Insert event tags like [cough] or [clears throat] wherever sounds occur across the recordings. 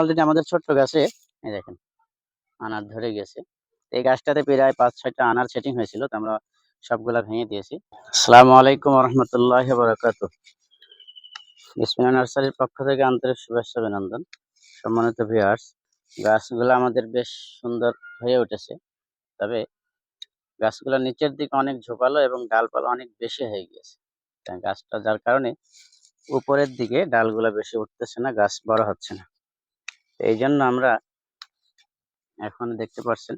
Already আমাদের ছোট্ট গাছে, এই দেখেন, আনার ধরে গেছে। এই গাছটাতে প্রায় পাঁচ, ছয়টা আনার সেটিং হয়েছিল, তো আমরা সবগুলা ভেঙে দিয়েছি। আসসালামু আলাইকুম রহমতুল্লাহ বরকাত বিসমিল্লাহ নার্সারির পক্ষ থেকে আন্তরিক শুভেচ্ছা, অভিনন্দন। সম্মানিত ভিউয়ার্স গাছগুলো আমাদের বেশ সুন্দর হয়ে উঠেছে, তবে গাছগুলোর নিচের দিকে অনেক ঝোপালো এবং ডালপালা অনেক বেশি হয়ে গিয়েছে। গাছটা, যার কারণে উপরের দিকে ডালগুলো বেশি উঠতেছে না, গাছ বড় হচ্ছে না। এই জন্য আমরা এখন দেখতে পাচ্ছেন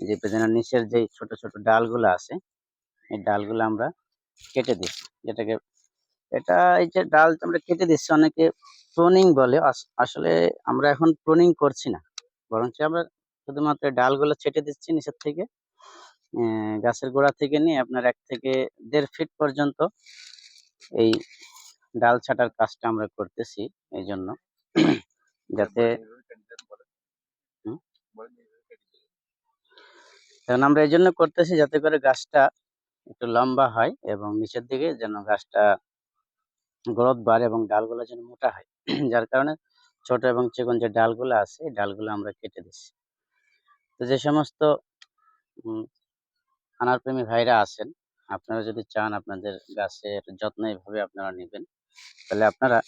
যে বেদানার নিচের যে ছোট ছোট ডালগুলো আছে, এই ডালগুলো আমরা কেটে দিচ্ছি। যেটাকে এটা এই যে ডাল আমরা কেটে দিচ্ছি, অনেকে প্রুনিং বলে। আস- আসলে আমরা এখন প্রুনিং করছি না। বরঞ্চ আমরা শুধুমাত্র ডালগুলো ছেটে দিচ্ছি নিচের থেকে গাছের গোড়া থেকে নিয়ে আপনার এক থেকে দেড় ফিট পর্যন্ত এই ডাল ছাটার কাজটা আমরা করতেছি। এই জন্য যাতে? কারণ আমরা এই জন্য করতেছি যাতে করে গাছটা একটু লম্বা হয় এবং নিচের দিকে যেন গাছটা গ্রোথ বাড়ে এবং ডালগুলো যেন মোটা হয়। [clears throat] যার কারণে ছোট এবং চিকন যে ডালগুলো আছে ডালগুলো আমরা কেটে দিচ্ছি। তো যে সমস্ত উম, আনার ভাইরা আছেন আপনারা যদি চান আপনাদের গাছের যত্ন এইভাবে আপনারা নেবেন। তাহলে আপনারা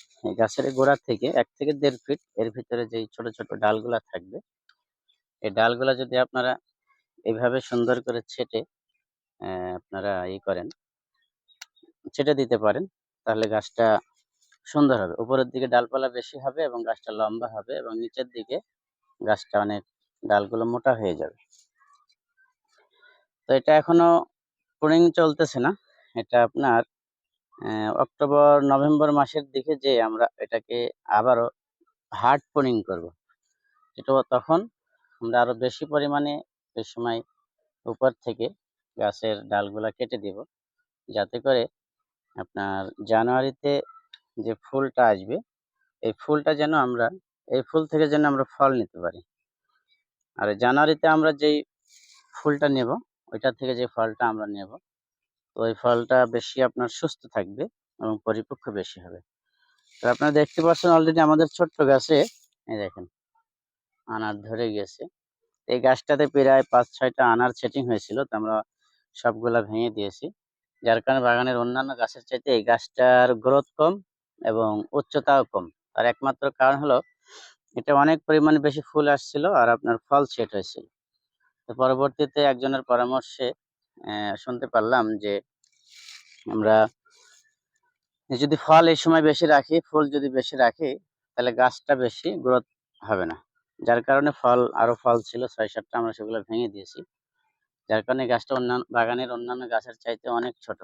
গাছের গোড়া থেকে এক থেকে দেড় ফিট এর ভিতরে যে ছোট ছোট ডালগুলা থাকবে, এই ডালগুলা যদি আপনারা এইভাবে সুন্দর করে ছেটে আপনারা ই করেন, ছেটে দিতে পারেন, তাহলে গাছটা সুন্দর হবে। উপরের দিকে ডালপালা বেশি হবে এবং গাছটা লম্বা হবে এবং নিচের দিকে গাছটা অনেক ডালগুলো মোটা হয়ে যাবে। তো এটা এখনও প্রুনিং চলতেছে না, এটা আপনার অক্টোবর, নভেম্বর মাসের দিকে যে আমরা এটাকে আবারও হার্ড প্রুনিং করব। এটা তখন আমরা আরও বেশি পরিমাণে এই সময় উপর থেকে গাছের ডালগুলা কেটে দিব। যাতে করে আপনার জানুয়ারিতে যে ফুলটা আসবে, এই ফুলটা যেন আমরা, এই ফুল থেকে যেন আমরা ফল নিতে পারি। আর জানুয়ারিতে আমরা যেই ফুলটা নেব, ওইটা থেকে যে ফলটা আমরা নেব ওই ফলটা বেশি আপনার সুস্থ থাকবে এবং পরিপক্ক বেশি হবে। তো আপনারা দেখতে পাচ্ছেন অলরেডি আমাদের ছোট্ট গাছে, এই দেখেন, আনার ধরে গেছে। এই গাছটাতে প্রায় পাঁচ, ছয়টা আনার সেটিং হয়েছিল, তো আমরা সবগুলা ভেঙে দিয়েছি। যার কারণে বাগানের অন্যান্য গাছের চাইতে এই গাছটার গ্রোথ কম এবং উচ্চতাও কম। তার একমাত্র কারণ হলো, এটা অনেক পরিমাণে বেশি ফুল আসছিল আর আপনার ফল সেট হয়েছিল। তো পরবর্তীতে একজনের পরামর্শে শুনতে পারলাম যে আমরা যদি ফল এই সময় বেশি রাখি, ফুল যদি বেশি রাখি, তাহলে গাছটা বেশি গ্রোথ হবে না। যার কারণে ফল, আরও ফল ছিল ছয় সাতটা আমরা সেগুলো ভেঙে দিয়েছি। যার কারণে গাছটা অন্যান্য বাগানের অন্যান্য গাছের চাইতে অনেক ছোট।